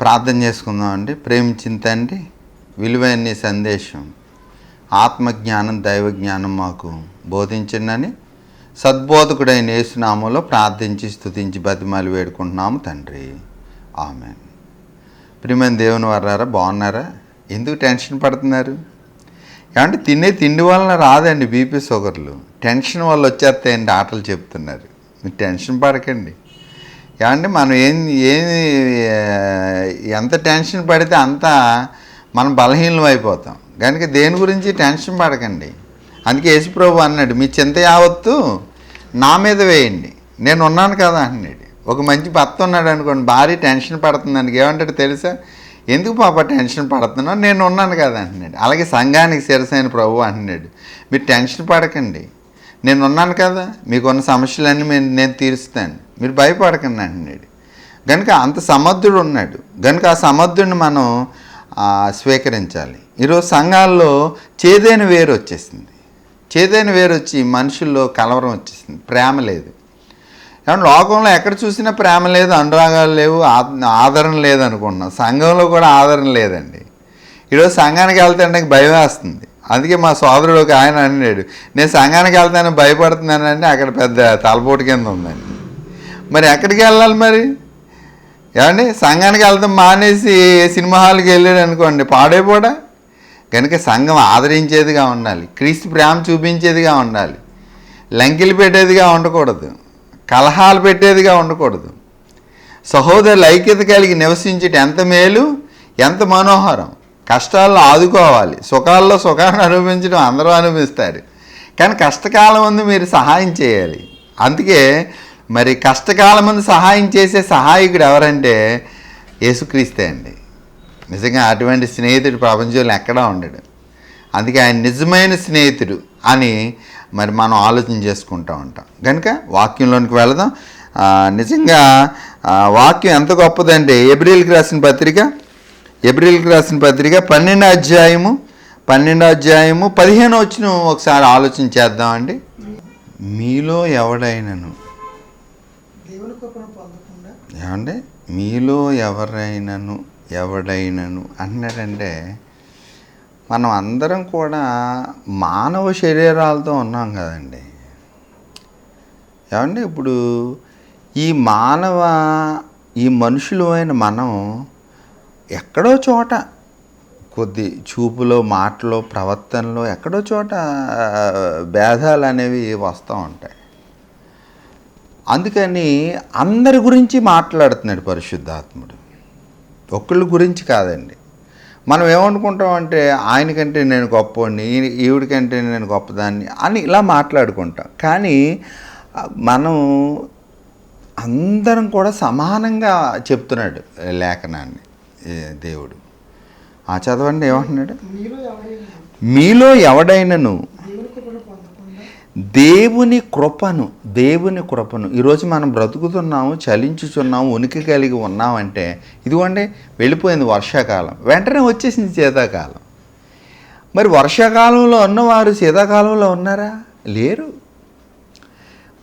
ప్రార్థన చేసుకుందామండి ప్రేమించిన తండ్రి విలువైన సందేశం. ఆత్మజ్ఞానం దైవ జ్ఞానం మాకు బోధించిందని సద్బోధకుడైన యేసునామంలో ప్రార్థించి స్థుతించి బతిమాలి వేడుకుంటున్నాము తండ్రి. ఆమె ప్రియమైన దేవుని వర్రారా బాగున్నారా? ఎందుకు టెన్షన్ పడుతున్నారు? ఏమంటే తినే తిండి వలన రాదండి బీపీ షుగర్లు. టెన్షన్ వల్ల వచ్చేస్తాయండి ఆటలు చెప్తున్నారు. మీరు టెన్షన్ పడకండి. ఏమంటే మనం ఏం ఏమి ఎంత టెన్షన్ పడితే అంత మనం బలహీనం అయిపోతాం. కనుక దేని గురించి టెన్షన్ పడకండి. అందుకే యేసుప్రభు అన్నాడు మీ చింత యావత్తు నా మీద వేయండి. నేను ఉన్నాను కదా అన్నాడు. ఒక మంచి భర్త ఉన్నాడు అనుకోండి భారీ టెన్షన్ పడుతుందండి ఏమంటాడు తెలుసా? ఎందుకు పాప టెన్షన్ పడుతున్నావు? నేను ఉన్నాను కదా అంటున్నాడు అలాగే సంఘానికి శిరసైన ప్రభు అంటున్నాడు మీరు టెన్షన్ పడకండి. నేను ఉన్నాను కదా మీకున్న సమస్యలన్నీ నేను నేను తీరుస్తాను. మీరు భయపడకండి నేడు కనుక అంత సమర్థుడు ఉన్నాడు. కనుక ఆ సమర్థుడిని మనం స్వీకరించాలి. ఈరోజు సంఘాల్లో చేదైన వేరు వచ్చేసింది. చేదైన వేరు వచ్చి మనుషుల్లో కలవరం వచ్చేసింది. ప్రేమ లేదు. ఏమన్నా లోకంలో ఎక్కడ చూసినా ప్రేమ లేదు అనురాగాలు లేవు ఆ- ఆదరణ లేదు అనుకుంటున్నాం. సంఘంలో కూడా ఆదరణ లేదండి. ఈరోజు సంఘానికి వెళ్తే నాకు భయం వేస్తుంది. అందుకే మా సోదరుడు ఒక ఆయన అన్నాడు నేను సంఘానికి వెళ్తాను భయపడుతున్నానంటే అక్కడ పెద్ద తలపోటు కింద ఉందండి. మరి ఎక్కడికి వెళ్ళాలి మరి? ఏమండి? సంఘానికి వెళ్తాం మానేసి సినిమా హాల్కి వెళ్ళాడు అనుకోండి పాడైపోడా? కనుక సంఘం ఆదరించేదిగా ఉండాలి క్రీస్తు ప్రేమ చూపించేదిగా ఉండాలి లంకిలు పెట్టేదిగా ఉండకూడదు కలహాలు పెట్టేదిగా ఉండకూడదు. సహోదరుల ఐక్యత కలిగి నివసించేట ఎంత మేలు ఎంత మనోహరం. కష్టాల్లో ఆదుకోవాలి. సుఖాల్లో సుఖాన్ని అనుభవించడం అందరూ అనుభవిస్తారు. కానీ కష్టకాలం ముందు మీరు సహాయం చేయాలి. అందుకే మరి కష్టకాలం ముందు సహాయం చేసే సహాయకుడు ఎవరంటే యేసుక్రీస్తే అండి. నిజంగా అటువంటి స్నేహితుడు ప్రపంచంలో ఎక్కడా ఉండడు. అందుకే ఆయన నిజమైన స్నేహితుడు అని మరి మనం ఆలోచన చేసుకుంటూ ఉంటాం. కనుక వాక్యంలోనికి వెళదాం. నిజంగా వాక్యం ఎంత గొప్పదంటే ఎబ్రిల్కి రాసిన పత్రిక ఎబ్రిల్కి రాసిన పత్రిక పన్నెండో అధ్యాయము పన్నెండో అధ్యాయము పదిహేను వచ్చిన ఒకసారి ఆలోచన చేద్దామండి. మీలో ఎవడైనను? ఏమండి? మీలో ఎవరైనను ఎవడైనను అన్నాడంటే మనం అందరం కూడా మానవ శరీరాలతో ఉన్నాం కదండి. ఏమండి ఇప్పుడు ఈ మానవ ఈ మనుషులు అయిన మనం ఎక్కడో చోట కొద్ది చూపులో మాటలో ప్రవర్తనలో ఎక్కడో చోట భేదాలు అనేవి వస్తూ ఉంటాయి. అందుకని అందరి గురించి మాట్లాడుతున్నాడు పరిశుద్ధాత్ముడు. ఒక్కళ్ళ గురించి కాదండి. మనం ఏమనుకుంటామంటే ఆయనకంటే నేను గొప్పవాడిని ఈవిడికంటే నేను గొప్పదాన్ని అని ఇలా మాట్లాడుకుంటాం. కానీ మనం అందరం కూడా సమానంగా చెప్తున్నాడు లేఖనాన్ని. దేవుడు. ఆ చదవండి ఏమంటున్నాడు? మీలో మీలో ఎవడైనను? దేవుని కృపను దేవుని కృపను. దేవుని కృపను ఈరోజు మనం బ్రతుకుతున్నాము చలించుచున్నాము ఉనికి కలిగి ఉన్నామంటే ఇదిగోండి వెళ్ళిపోయింది వర్షాకాలం. వెంటనే వచ్చేసింది శీతాకాలం. మరి వర్షాకాలంలో ఉన్నవారు శీతాకాలంలో ఉన్నారా? లేరు.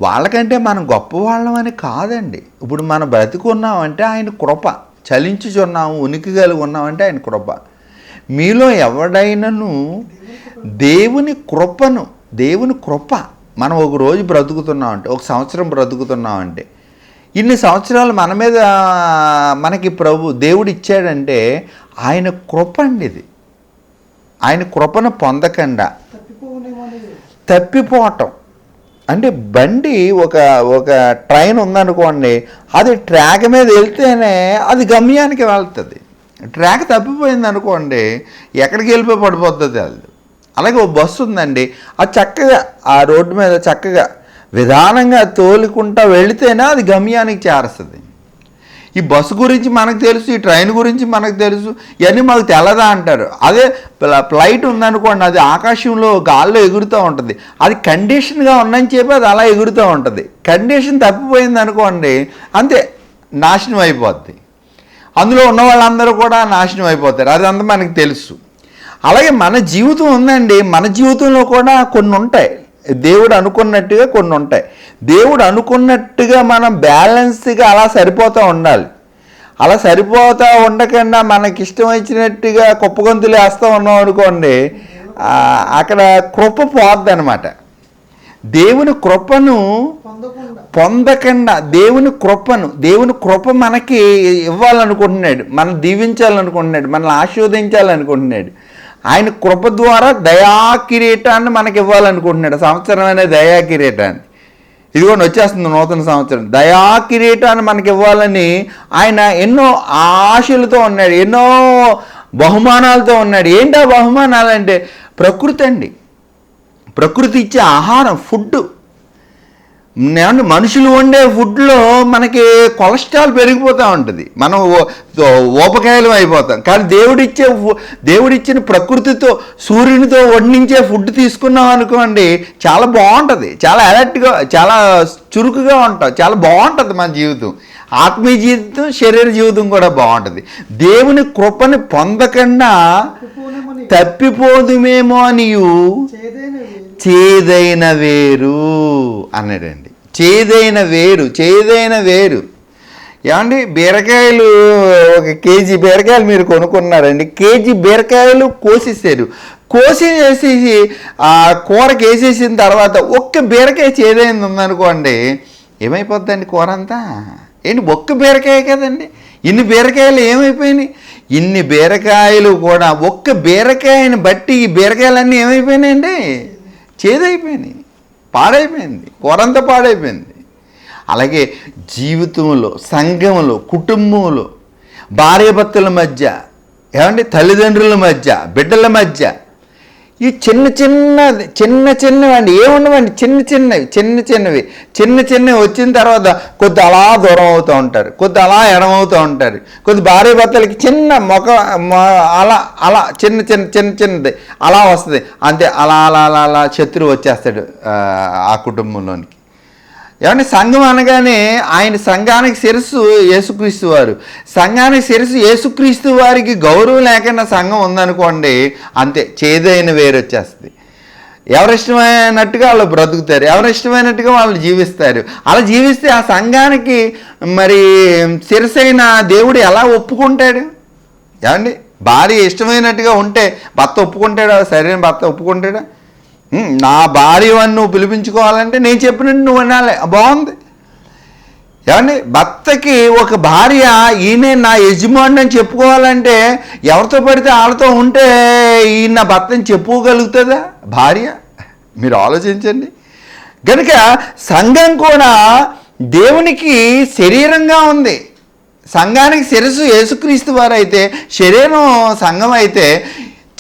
వాళ్ళకంటే మనం గొప్పవాళ్ళం అని కాదండి. ఇప్పుడు మనం బ్రతికున్నామంటే ఆయన కృప. చలించుచున్నాము ఉనికి కలిగి ఉన్నామంటే ఆయన కృప. మీలో ఎవడైనను దేవుని కృపను దేవుని కృప. మనం ఒక రోజు బ్రతుకుతున్నామంటే ఒక సంవత్సరం బ్రతుకుతున్నామంటే ఇన్ని సంవత్సరాలు మన మీద మనకి ప్రభు దేవుడు ఇచ్చాడంటే ఆయన కృప అండి ఇది. ఆయన కృపను పొందకుండా. తప్పిపోవటం. అంటే బండి ఒక ఒక ట్రైన్ ఉందనుకోండి అది ట్రాక్ మీద వెళ్తేనే అది గమ్యానికి వెళ్తుంది. ట్రాక్ తప్పిపోయింది అనుకోండి ఎక్కడికి వెళ్ళిపోయి పడిపోతుంది అది. అలాగే ఓ బస్సు ఉందండి అది చక్కగా ఆ రోడ్డు మీద చక్కగా విధానంగా తోలుకుంటా వెళితేనే అది గమ్యానికి చేరుస్తుంది. ఈ బస్సు గురించి మనకు తెలుసు ఈ ట్రైన్ గురించి మనకు తెలుసు ఇవన్నీ మాకు తెలదా అంటారు. అదే ప్ల- ఫ్లైట్ ఉందనుకోండి అది ఆకాశంలో గాల్లో ఎగురుతూ ఉంటుంది. అది కండిషన్గా ఉందని చెప్పి అది అలా ఎగురుతూ ఉంటుంది. కండిషన్ తప్పిపోయింది అనుకోండి అంతే నాశనం అయిపోద్ది. అందులో ఉన్న వాళ్ళందరూ కూడా నాశనం అయిపోతారు. అది అంత మనకు తెలుసు. అలాగే మన జీవితం ఉందండి మన జీవితంలో కూడా కొన్ని ఉంటాయి. దేవుడు అనుకున్నట్టుగా కొన్ని ఉంటాయి. దేవుడు అనుకున్నట్టుగా మనం బ్యాలెన్స్గా అలా సరిపోతూ ఉండాలి. అలా సరిపోతా ఉండకుండా మనకి ఇష్టం వచ్చినట్టుగా కుప్పగొంతులు వేస్తూ ఉన్నాం అనుకోండి అక్కడ కృప పోద్ది అనమాట దేవుని కృపను పొందకుండా. పొందకుండా దేవుని కృపను దేవుని కృప మనకి ఇవ్వాలనుకుంటున్నాడు మనం దీవించాలనుకుంటున్నాడు మనల్ని ఆశీర్వదించాలనుకుంటున్నాడు. ఆయన కృప ద్వారా దయా కిరీటాన్ని మనకి ఇవ్వాలనుకుంటున్నాడు సంవత్సరం అనే దయా కిరీటాన్ని ఇదిగోండి వచ్చేస్తుంది నూతన సంవత్సరం. దయా కిరీటాన్ని మనకి ఇవ్వాలని ఆయన ఎన్నో ఆశలతో ఉన్నాడు ఎన్నో బహుమానాలతో ఉన్నాడు. ఏంటి ఆ బహుమానాలు అంటే ప్రకృతి అండి. ప్రకృతి ఇచ్చే ఆహారం ఫుడ్ ఏమంటే మనుషులు వండే ఫుడ్లో మనకి కొలెస్ట్రాల్ పెరిగిపోతూ ఉంటుంది. మనం ఓ- ఊపకాయలం అయిపోతాం. కానీ దేవుడిచ్చే దేవుడిచ్చిన ప్రకృతితో సూర్యునితో వండించే ఫుడ్ తీసుకున్నాం అనుకోండి చాలా బాగుంటుంది. చాలా అలర్ట్గా చాలా చురుకుగా ఉంటాం. చాలా బాగుంటుంది మన జీవితం. ఆత్మీయ జీవితం శరీర జీవితం కూడా బాగుంటుంది. దేవుని కృపని పొందకుండా తప్పిపోదుమేమో వేరు. చేదైన వేరు అన్నాడండి. చేదైన వేరు చేదైన వేరు. ఏమండి? బీరకాయలు ఒక కేజీ బీరకాయలు మీరు కొనుక్కున్నారండి. కేజీ బీరకాయలు కోసేసారు కోసేసి ఆ కూరకి వేసేసిన తర్వాత ఒక్క బీరకాయ చేదైంది ఉందనుకోండి ఏమైపోద్దండి కూర అంతా ఏంటి ఒక్క బీరకాయ కదండి? ఇన్ని బీరకాయలు ఏమైపోయినాయి? ఇన్ని బీరకాయలు కూడా ఒక్క బీరకాయని బట్టి ఈ బీరకాయలన్నీ ఏమైపోయినాయండి? చేదైపోయినాయి. పాడైపోయింది కూరంతా పాడైపోయింది. అలాగే జీవితంలో సంఘంలో కుటుంబంలో భార్యాభర్తల మధ్య ఏమంటే తల్లిదండ్రుల మధ్య బిడ్డల మధ్య ఈ చిన్న చిన్న చిన్న చిన్నవండి ఏముండవండి చిన్న చిన్నవి చిన్న చిన్నవి. చిన్న చిన్నవి వచ్చిన తర్వాత కొద్ది అలా దూరం అవుతూ ఉంటారు కొద్ది అలా ఎడమవుతూ ఉంటారు. కొద్ది భార్య భర్తలకి చిన్న మొక మొ- అలా అలా చిన్న చిన్న చిన్న చిన్నది అలా వస్తుంది. అంతే అలా అలా అలా అలా శత్రువు వచ్చేస్తాడు ఆ, ఆ కుటుంబంలోనికి. ఏమంటే సంఘం అనగానే ఆయన సంఘానికి శిరస్సు యేసుక్రీస్తు వారు. సంఘానికి శిరస్సు యేసుక్రీస్తు వారికి గౌరవం లేకుండా సంఘం ఉందనుకోండి అంతే చేదైన వేరు వచ్చేస్తుంది. ఎవరిష్టమైనట్టుగా వాళ్ళు బ్రతుకుతారు ఎవరిష్టమైనట్టుగా వాళ్ళు జీవిస్తారు. అలా జీవిస్తే ఆ సంఘానికి మరి శిరసైన దేవుడు ఎలా ఒప్పుకుంటాడు? ఏమండి? భార్య ఇష్టమైనట్టుగా ఉంటే భర్త ఒప్పుకుంటాడా? సరైన భర్త ఒప్పుకుంటాడా? నా భార్య నువ్వు పిలిపించుకోవాలంటే నేను చెప్పినట్టు నువ్వు వినాలి. బాగుంది. ఏమండి భర్తకి ఒక భార్య ఈయనే నా యజమాని అని చెప్పుకోవాలంటే ఎవరితో పడితే వాళ్ళతో ఉంటే ఈయన నా భర్తని చెప్పుకోగలుగుతుందా? భార్య మీరు ఆలోచించండి. కనుక సంఘం కూడా దేవునికి శరీరంగా ఉంది. సంఘానికి శిరస్సు యేసుక్రీస్తు వారు అయితే శరీరం సంఘం అయితే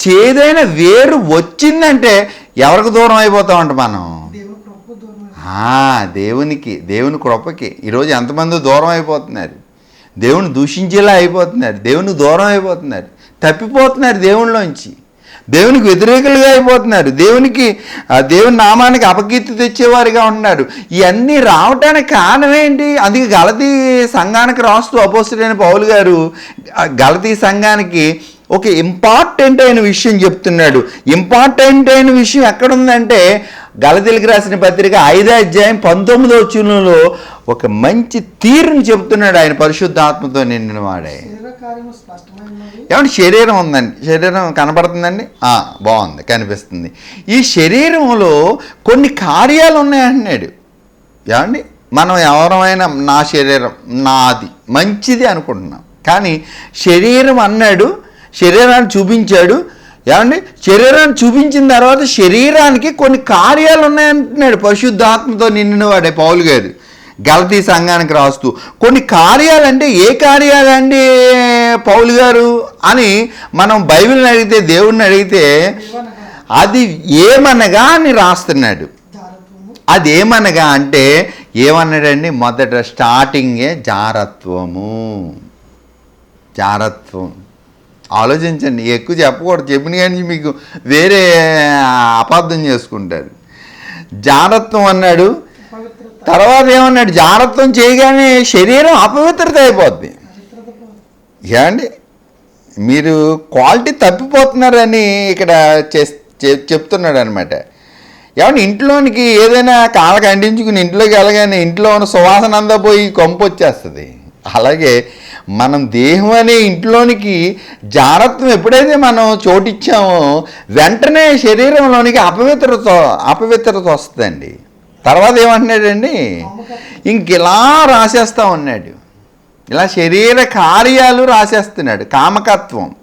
చేదైన వేరు వచ్చిందంటే ఎవరికి దూరం అయిపోతామంట మనం? దేవుని దేవునికి దేవుని కృపకి. ఈరోజు ఎంతమంది దూరం అయిపోతున్నారు? దేవుని దూషించేలా అయిపోతున్నారు. దేవునికి దూరం అయిపోతున్నారు. తప్పిపోతున్నారు దేవునిలోంచి దేవునికి వ్యతిరేకులుగా అయిపోతున్నారు. దేవునికి ఆ దేవుని నామానికి అపకీర్తి తెచ్చేవారుగా ఉంటున్నారు. ఇవన్నీ రావటానికి కారణం ఏంటి అందుకే గలతీ సంఘానికి రాస్తూ అపోస్తుడైన పౌలు గారు గలతీ సంఘానికి ఒక ఇంపార్టెంట్ అయిన విషయం చెప్తున్నాడు. ఇంపార్టెంట్ అయిన విషయం ఎక్కడుందంటే గలతీలకు రాసిన పత్రిక ఐదో అధ్యాయం పంతొమ్మిదో వచనంలో ఒక మంచి తీరుని చెప్తున్నాడు ఆయన పరిశుద్ధాత్మతో నిండిన వాడే. ఏమంటే శరీరం ఉందండి. శరీరం కనపడుతుందండి బాగుంది కనిపిస్తుంది. ఈ శరీరంలో కొన్ని కార్యాలు ఉన్నాయంటున్నాడు ఏమండి మనం ఎవరమైనా నా శరీరం నాది మంచిది అనుకుంటున్నాం. కానీ శరీరం అన్నాడు శరీరాన్ని చూపించాడు. ఏమండి? శరీరాన్ని చూపించిన తర్వాత శరీరానికి కొన్ని కార్యాలు ఉన్నాయంటున్నాడు పరిశుద్ధాత్మతో నిండిన వాడే పౌలు గారు. గలతీ సంఘానికి రాస్తూ కొన్ని కార్యాలంటే ఏ కార్యాలండి పౌలు గారు? అని మనం బైబిల్ని అడిగితే దేవుడిని అడిగితే అది ఏమనగా అని రాస్తున్నాడు. అది ఏమనగా అంటే ఏమన్నాడండి? మొదట స్టార్టింగే జారత్వము. జారత్వం. ఆలోచించండి. ఎక్కువ చెప్పకూడదు. చెప్పిన కానీ మీకు వేరే అపార్థం చేసుకుంటారు. జారత్వం అన్నాడు. తర్వాత ఏమన్నాడు? జారత్వం చేయగానే శరీరం అపవిత్రత అయిపోద్ది. ఏమండి? మీరు క్వాలిటీ తప్పిపోతున్నారని ఇక్కడ చెప్తున్నాడు అనమాట ఏమంటే ఇంట్లోనికి ఏదైనా కాళ్ళకి అంటించుకుని ఇంట్లోకి వెళ్ళగానే ఇంట్లో ఉన్న సువాసన అంతా పోయి కొంపు వచ్చేస్తుంది అలాగే మనం దేహం అనే ఇంట్లోనికి జారత్వం ఎప్పుడైతే మనం చోటిచ్చామో వెంటనే శరీరంలోనికి అపవిత్రత అపవిత్రత వస్తుందండి. తర్వాత ఏమంటున్నాడండి? ఇంక ఇలా రాసేస్తా ఉన్నాడు. ఇలా శరీర కార్యాలు రాసేస్తున్నాడు కామకత్వం.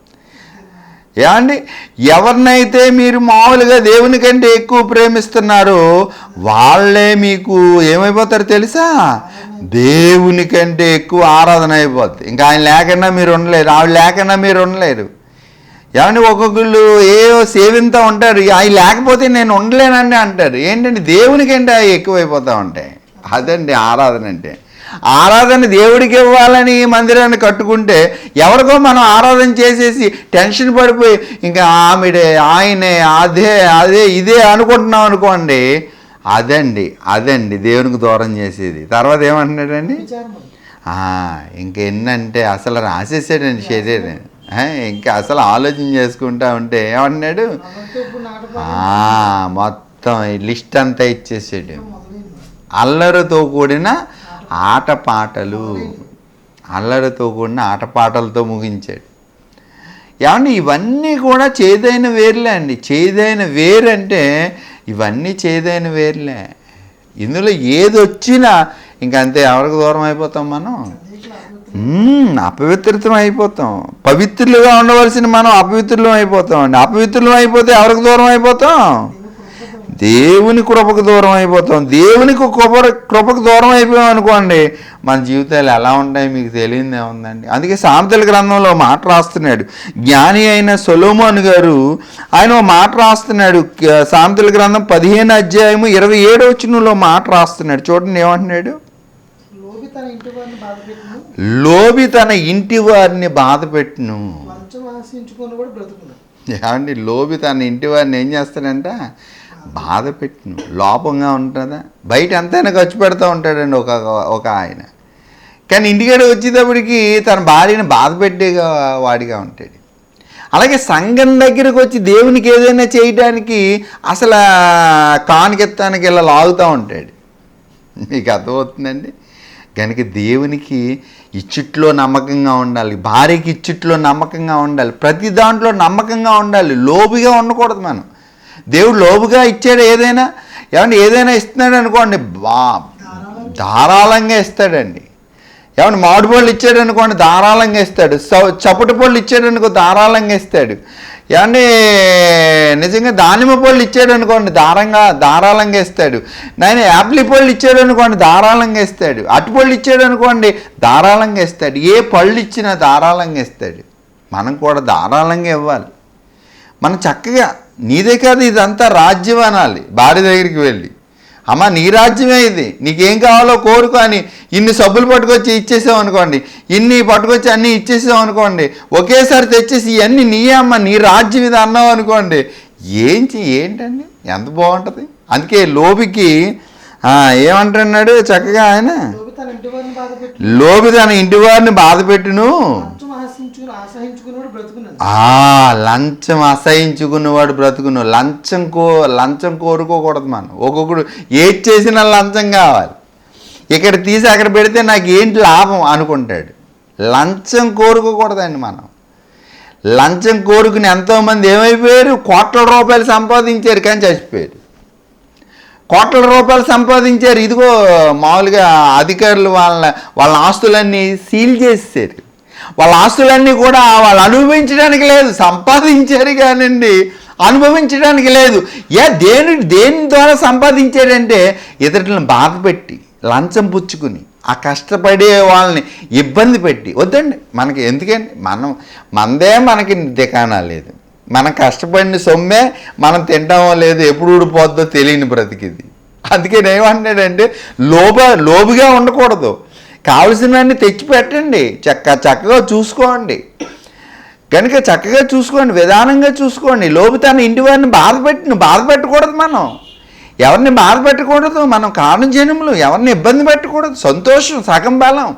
ఏమండి ఎవరినైతే మీరు మామూలుగా దేవుని కంటే ఎక్కువ ప్రేమిస్తున్నారో వాళ్ళే మీకు ఏమైపోతారు తెలుసా? దేవుని కంటే ఎక్కువ ఆరాధన అయిపోద్ది. ఇంకా ఆయన లేకుండా మీరు ఉండలేరు. ఆవిడ లేకుండా మీరు ఉండలేరు. ఏమండి ఒక్కొక్కళ్ళు ఏవో సేవింతా ఉంటారు. అవి లేకపోతే నేను ఉండలేనండి అంటారు. ఏంటంటే దేవునికంటే అవి ఎక్కువైపోతూ ఉంటాయి. అదండి ఆరాధన అంటే. ఆరాధన దేవుడికి ఇవ్వాలని మందిరాన్ని కట్టుకుంటే ఎవరికో మనం ఆరాధన చేసేసి టెన్షన్ పడిపోయి ఇంకా ఆమెడే ఆయనే అదే అదే ఇదే అనుకుంటున్నాం అనుకోండి. అదండి అదండి. దేవునికి దూరం చేసేది. తర్వాత ఏమంటున్నాడండి? ఇంకెన్నంటే అసలు రాసేసాడండి శరీరం. ఇంకా అసలు ఆలోచన చేసుకుంటా ఉంటే ఏమన్నాడు మొత్తం ఈ లిస్ట్ అంతా ఇచ్చేసాడు. అల్లరితో కూడిన ఆటపాటలు. అల్లరితో కూడిన ఆటపాటలతో ముగించాడు. ఏమంటే ఇవన్నీ కూడా చేదైన వేర్లే అండి. చేదైన వేరంటే ఇవన్నీ చేదైన వేర్లే. ఇందులో ఏది వచ్చినా ఇంకంతే ఎవరికి దూరం అయిపోతాం మనం? నీకులు అపవిత్రితం అయిపోతాం. పవిత్రులుగా ఉండవలసిన మనం అపవిత్రులం అయిపోతాం అండి. అపవిత్రులం అయిపోతే ఎవరికి దూరం అయిపోతాం? దేవుని కృపకు దూరం అయిపోతాం. దేవునికి కృప కృపకు దూరం అయిపోయాం అనుకోండి మన జీవితాలు ఎలా ఉంటాయి మీకు తెలియదు ఏముందండి అందుకే సామెతల గ్రంథంలో మాట రాస్తున్నాడు. జ్ఞాని అయిన సొలోమోన్ గారు ఆయన మాట రాస్తున్నాడు. సామెతల గ్రంథం పదిహేను అధ్యాయము ఇరవై ఏడో వచ్చినలో మాట రాస్తున్నాడు. చూడండి ఏమంటున్నాడు? లోబి తన ఇంటి వారిని బాధ పెట్టును. ఏమండి లోబి తన ఇంటి వారిని ఏం చేస్తాడంట? బాధ పెట్టిన లోపంగా ఉంటుందా? బయట ఎంతైనా ఖర్చు పెడతా ఉంటాడండి ఒక ఒక ఆయన. కానీ ఇంటికాడ వచ్చేటప్పటికి తన భార్యని బాధ పెట్టే వాడిగా ఉంటాడు. అలాగే సంఘం దగ్గరకు వచ్చి దేవునికి ఏదైనా చేయడానికి అసలు కానికెత్తానికి ఇలా లాగుతూ ఉంటాడు. మీకు అర్థమవుతుందండి? కనుక దేవునికి ఇచ్చుట్లో నమ్మకంగా ఉండాలి. భార్యకి ఇచ్చుట్లో నమ్మకంగా ఉండాలి. ప్రతి దాంట్లో నమ్మకంగా ఉండాలి. లోబిగా ఉండకూడదు మనం. దేవుడు లోబుగా ఇచ్చాడు ఏదైనా. ఏమంటే ఏదైనా ఇస్తున్నాడు అనుకోండి బా ధారాళంగా ఇస్తాడండి. ఏమన్నా మామిడి పళ్ళు ఇచ్చాడు అనుకోండి ధారాళంగా ఇస్తాడు. చప్పటి పళ్ళు ఇచ్చాడు అనుకో ధారాళంగా ఇస్తాడు. ఏమంటే నిజంగా దానిమ్మ పళ్ళు ఇచ్చాడు అనుకోండి దారంగా ధారాళంగా ఇస్తాడు. నాయన యాపిల్ పళ్ళు ఇచ్చాడు అనుకోండి ధారాళంగా ఇస్తాడు. అటుపళ్ళు ఇచ్చాడు అనుకోండి ధారాళంగా ఇస్తాడు. ఏ పళ్ళు ఇచ్చినా ధారాళంగా ఇస్తాడు. మనం కూడా ధారాళంగా ఇవ్వాలి. మనం చక్కగా నీదే కాదు ఇదంతా రాజ్యం అనాలి భార్య దగ్గరికి వెళ్ళి. అమ్మ నీ రాజ్యమే ఇది. నీకేం కావాలో కోరుకో అని ఇన్ని సబ్బులు పట్టుకొచ్చి ఇచ్చేసాం అనుకోండి. ఇన్ని పట్టుకొచ్చి అన్నీ ఇచ్చేసాం అనుకోండి. ఒకేసారి తెచ్చేసి ఇవన్నీ నీయే అమ్మ నీ రాజ్యం ఇది అన్నావు అనుకోండి. ఏం ఏంటండి? ఎంత బాగుంటుంది? అందుకే లోబికి ఏమంటున్నాడు చక్కగా ఆయన? లోబి తన ఇంటి వారిని బాధ పెట్టును. లంచం ఆ లంచం అసహించుకున్నవాడు బ్రతుకును లంచం కో లంచం కోరుకోకూడదు మనం. ఒక్కొక్కడు ఏది చేసినా లంచం కావాలి. ఇక్కడ తీసి అక్కడ పెడితే నాకు ఏంటి లాభం అనుకుంటాడు. లంచం కోరుకోకూడదండి మనం. లంచం కోరుకుని ఎంతోమంది ఏమైపోయారు? కోట్ల రూపాయలు సంపాదించారు కానీ చచ్చిపోయారు. కోట్ల రూపాయలు సంపాదించారు. ఇదిగో మామూలుగా అధికారులు వాళ్ళ వాళ్ళ ఆస్తులన్నీ సీల్ చేసేసారు. వాళ్ళ ఆస్తులన్నీ కూడా వాళ్ళు అనుభవించడానికి లేదు సంపాదించారు కానండి. అనుభవించడానికి లేదు. ఏ దేని దేని ద్వారా సంపాదించాడంటే ఇతరులను బాధ పెట్టి లంచం పుచ్చుకుని ఆ కష్టపడే వాళ్ళని ఇబ్బంది పెట్టి. వద్దండి మనకి ఎందుకండి? మనం మనదే మనకి దికానా లేదు. మనం కష్టపడిన సొమ్మే మనం తింటామో లేదు ఎప్పుడు ఊడిపోద్దో తెలియని బ్రతికిది. అందుకే ఏమంటున్నాడంటే లోబ లోబుగా ఉండకూడదు. కావలసినవన్నీ తెచ్చి పెట్టండి. చక్క చక్కగా చూసుకోండి. కనుక చక్కగా చూసుకోండి విధానంగా చూసుకోండి. లోపు తన ఇంటి వారిని బాధపెట్టిన బాధపెట్టకూడదు బాధ పెట్టకూడదు మనం. ఎవరిని బాధ పెట్టకూడదు మనం కారణం జనములు ఎవరిని ఇబ్బంది పెట్టకూడదు. సంతోషం సగం బలం.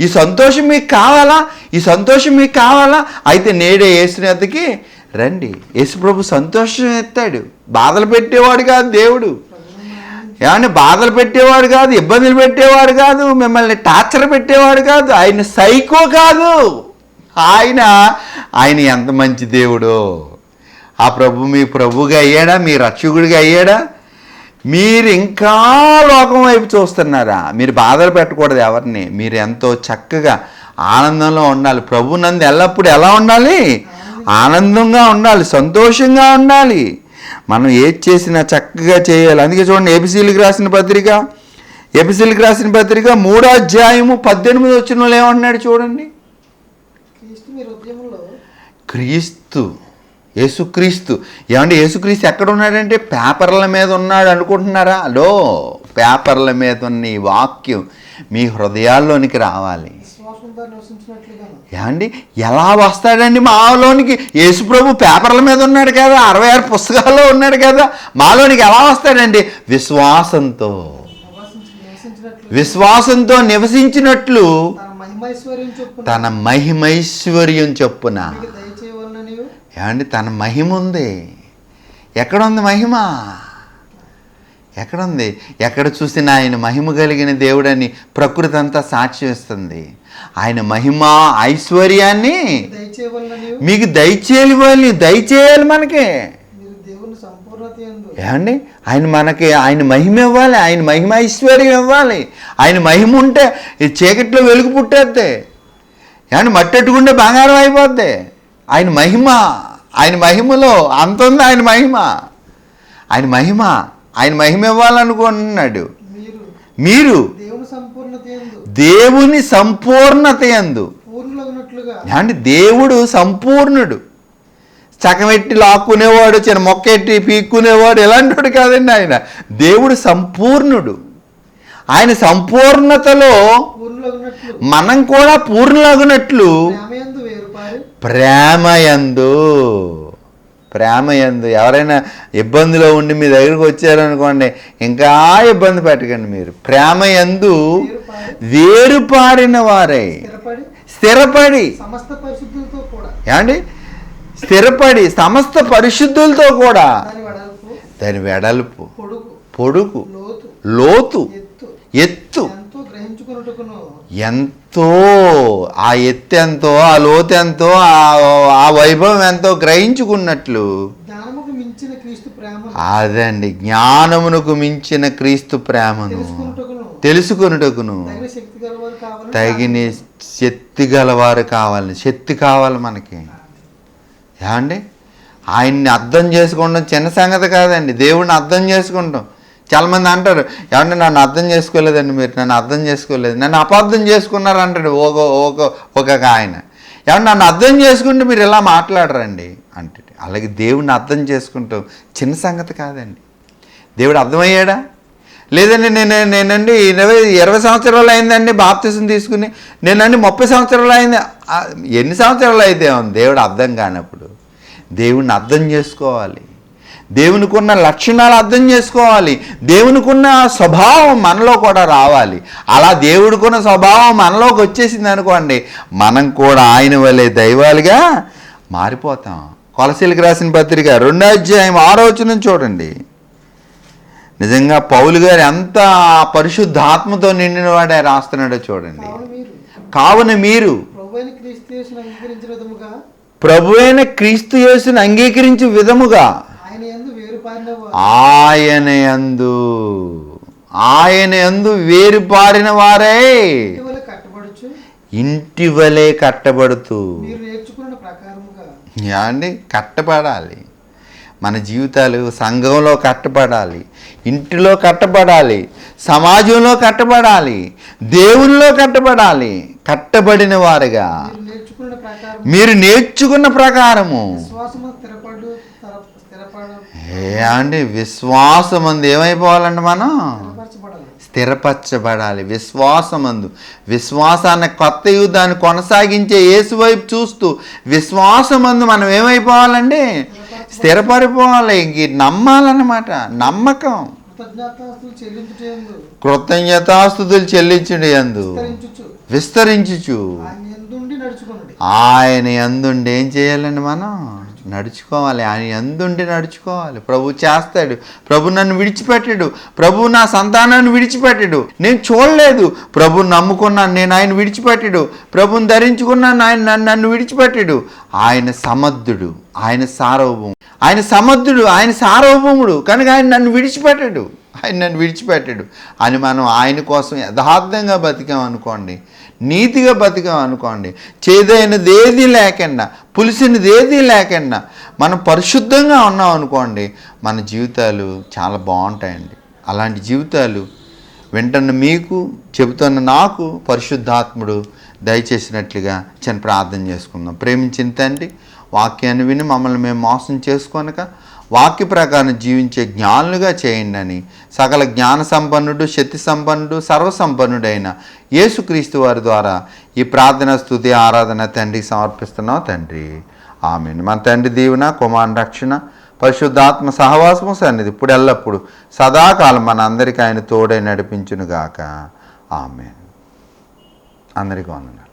ఈ సంతోషం మీకు కావాలా? ఈ సంతోషం మీకు కావాలా? అయితే నేడే యేసునేతకి రండి. యేసుప్రభు సంతోషం ఎత్తాడు. బాధలు పెట్టేవాడు కాదు దేవుడు. ఏమంటే బాధలు పెట్టేవాడు కాదు ఇబ్బందులు పెట్టేవాడు కాదు మిమ్మల్ని టార్చర్ పెట్టేవాడు కాదు ఆయన సైకో కాదు. ఆయన ఆయన ఎంత మంచి దేవుడో. ఆ ప్రభు మీ ప్రభుగా అయ్యాడా మీ రక్షకుడిగా అయ్యాడా? మీరు ఇంకా లోకం వైపు చూస్తున్నారా? మీరు బాధలు పెట్టకూడదు ఎవరిని. మీరు ఎంతో చక్కగా ఆనందంలో ఉండాలి. ప్రభు నందు ఎల్లప్పుడూ ఎలా ఉండాలి? ఆనందంగా ఉండాలి సంతోషంగా ఉండాలి. మనం ఏది చేసినా చక్కగా చేయాలి. అందుకే చూడండి ఏబిసీలకు రాసిన పత్రిక ఏబిసీలకు రాసిన పత్రిక మూడో అధ్యాయము పద్దెనిమిది వచ్చిన ఏమన్నాడు చూడండి. క్రీస్తు యేసుక్రీస్తు. ఏమంటే యేసుక్రీస్తు ఎక్కడ ఉన్నాడంటే పేపర్ల మీద ఉన్నాడు అనుకుంటున్నారా? లో పేపర్ల మీద ఉన్న ఈ వాక్యం మీ హృదయాల్లోనికి రావాలి. ఏమండి ఎలా వస్తాడండి మాలోనికి? యేసుప్రభు పేపర్ల మీద ఉన్నాడు కదా అరవై ఆరు పుస్తకాల్లో ఉన్నాడు కదా మాలోనికి ఎలా వస్తాడండి? విశ్వాసంతో. విశ్వాసంతో నివసించినట్లు తన మహిమైశ్వర్యం చొప్పున. ఏమండి తన మహిమ ఉంది ఎక్కడ ఉంది మహిమ? ఎక్కడుంది? ఎక్కడ చూసినా ఆయన మహిమ కలిగిన దేవుడని ప్రకృతి అంతా సాక్ష్యం ఇస్తుంది. ఆయన మహిమ ఐశ్వర్యాన్ని మీకు దయచేయాలి దయచేయాలి మనకి. ఏమండి? ఆయన మనకి ఆయన మహిమ ఇవ్వాలి ఆయన మహిమ ఐశ్వర్యం ఇవ్వాలి. ఆయన మహిమ ఉంటే ఈ చీకట్లో వెలుగు పుట్టేద్ది. ఏమండి? మట్టెట్టుకుంటే బంగారం అయిపోద్ది. ఆయన మహిమ ఆయన మహిమలో అంత ఉంది ఆయన మహిమ. ఆయన మహిమ ఆయన మహిమ ఇవ్వాలనుకుంటున్నాడు మీరు దేవుని సంపూర్ణత ఎందు. అంటే దేవుడు సంపూర్ణుడు. చకమెట్టి లాక్కునేవాడు చిన్న మొక్కెట్టి పీక్కునేవాడు ఎలాంటివాడు కాదండి ఆయన. దేవుడు సంపూర్ణుడు. ఆయన సంపూర్ణతలో మనం కూడా పూర్ణలగునట్లు ప్రేమయందు ప్రేమయందు ప్రేమయందు ఎవరైనా ఇబ్బందిలో ఉండి మీ దగ్గరికి వచ్చారనుకోండి ఇంకా ఇబ్బంది పెట్టకండి మీరు. ప్రేమయందు వేరుపారిన వారై. స్థిరపడి స్థిరపడి. సమస్త పరిశుద్ధులతో కూడా. ఏమండి? స్థిరపడి సమస్త పరిశుద్ధులతో కూడా. దాని వెడల్పు. పొడుగు. లోతు. ఎత్తు. ఎంతో ఎంతో ఆ ఎత్తు ఎంతో ఆ లోతు ఎంతో ఆ- వైభవం ఎంతో గ్రహించుకున్నట్లు. అదండి జ్ఞానమునకు మించిన క్రీస్తు ప్రేమను. తెలుసుకున్నట్టుకును తెలుసుకొనుటకును తగిన శక్తి గలవారు కావాలని తగిన శక్తి గలవారు కావాలి శక్తి కావాలి మనకి. ఏమండి? ఆయన్ని అర్థం చేసుకోవడం చిన్న సంగతి కాదండి. దేవుడిని అర్థం చేసుకుంటాం. చాలామంది అంటారు ఏమంటే నన్ను అర్థం చేసుకోలేదండి మీరు నన్ను అర్థం చేసుకోలేదు. నన్ను అపార్థం చేసుకున్నారు అంటాడు ఒక ఒక ఒక ఆయన. ఏమన్నా నన్ను అర్థం చేసుకుంటే మీరు ఇలా మాట్లాడరండి? అంటే అలాగే దేవుడిని అర్థం చేసుకుంటాం చిన్న సంగతి కాదండి. దేవుడు అర్థమయ్యాడా? లేదండి నేను నేనండి ఇరవై ఇరవై సంవత్సరాలు అయిందండి బాప్తిసం తీసుకుని నేనండి ముప్పై సంవత్సరాలు అయింది ఎన్ని సంవత్సరాలు అయితే దేవుడు అర్థం కానప్పుడు దేవుడిని అర్థం చేసుకోవాలి. దేవునికి ఉన్న లక్షణాలు అర్థం చేసుకోవాలి. దేవునికి ఉన్న స్వభావం మనలో కూడా రావాలి. అలా దేవుడికి ఉన్న స్వభావం మనలోకి వచ్చేసింది అనుకోండి మనం కూడా ఆయన వల్లే దైవాలుగా మారిపోతాం. కొలసీలకు రాసిన పత్రిక రెండో అధ్యాయం ఆరోచన చూడండి. నిజంగా పౌలు గారు ఎంత పరిశుద్ధాత్మతో నిండిన వాడే రాస్తున్నాడో చూడండి. కావున మీరు. ప్రభువైన క్రీస్తు యేసును అంగీకరించు విధముగా ఆయన యందు ఆయన యందు వేరుపారిన వారే ఇంటి వలె కట్టబడుతూ. ఏమండి కట్టబడాలి. మన జీవితాలు సంఘంలో కట్టబడాలి. ఇంటిలో కట్టబడాలి. సమాజంలో కట్టబడాలి. దేవునిలో కట్టబడాలి. కట్టబడిన వారుగా. మీరు నేర్చుకున్న ప్రకారము. స్థిరపడ ఏమండి విశ్వాసమందు ఏమైపోవాలండి మనం? స్థిరపరచబడాలి. విశ్వాసమందు. విశ్వాసాన్ని కొత్త యుద్ధాన్ని కొనసాగించే యేసు వైపు చూస్తూ విశ్వాసమందు మనం ఏమైపోవాలండి? స్థిరపడిపోవాలి. ఇంక నమ్మాలన్నమాట. నమ్మకం. కృతజ్ఞతాస్థుతులు చెల్లించుడి అందు విస్తరించుచు. ఆయన ఎందుండి ఏం చేయాలండి మనం? నడుచుకోవాలి. ఆయన ఎందుండి నడుచుకోవాలి? ప్రభు చేస్తాడు. ప్రభు నన్ను విడిచిపెట్టాడు. ప్రభు నా సంతానాన్ని విడిచిపెట్టాడు. నేను చూడలేదు. ప్రభు నమ్ముకున్నాను. నేను ఆయన విడిచిపెట్టాడు. ప్రభుని ధరించుకున్నాను. ఆయన నన్ను నన్ను విడిచిపెట్టాడు. ఆయన సమర్థుడు. ఆయన సార్వభౌముడు. ఆయన సమర్థుడు. ఆయన సార్వభౌముడు. కనుక ఆయన నన్ను విడిచిపెట్టాడు. ఆయన నన్ను విడిచిపెట్టాడు. అని మనం ఆయన కోసం యథార్థంగా బతికాం అనుకోండి నీతిగా బతికాం అనుకోండి. చేదైనది ఏది లేకుండా పులిసినది ఏది లేకుండా మనం పరిశుద్ధంగా ఉన్నాం అనుకోండి మన జీవితాలు చాలా బాగుంటాయండి. అలాంటి జీవితాలు వింటున్న మీకు చెబుతున్న నాకు పరిశుద్ధాత్ముడు దయచేసినట్లుగా చిన్న ప్రార్థన చేసుకుందాం. ప్రేమించిన తండ్రి వాక్యాన్ని విని మమ్మల్ని మేము మోసం చేసుకోనక వాక్య ప్రకారం జీవించే జ్ఞానులుగా చేయండి అని సకల జ్ఞాన సంపన్నుడు శక్తి సంపన్నుడు సర్వసంపన్నుడైన యేసుక్రీస్తు వారి ద్వారా ఈ ప్రార్థన స్థుతి ఆరాధన తండ్రికి సమర్పిస్తున్నాం తండ్రి. ఆమె మన తండ్రి దీవెన కుమార్ రక్షణ పరిశుద్ధాత్మ సహవాసము సన్నిధి ఇప్పుడు ఎల్లప్పుడు సదాకాలం మన అందరికీ ఆయన తోడై నడిపించునుగాక. ఆమె అందరికీ వందన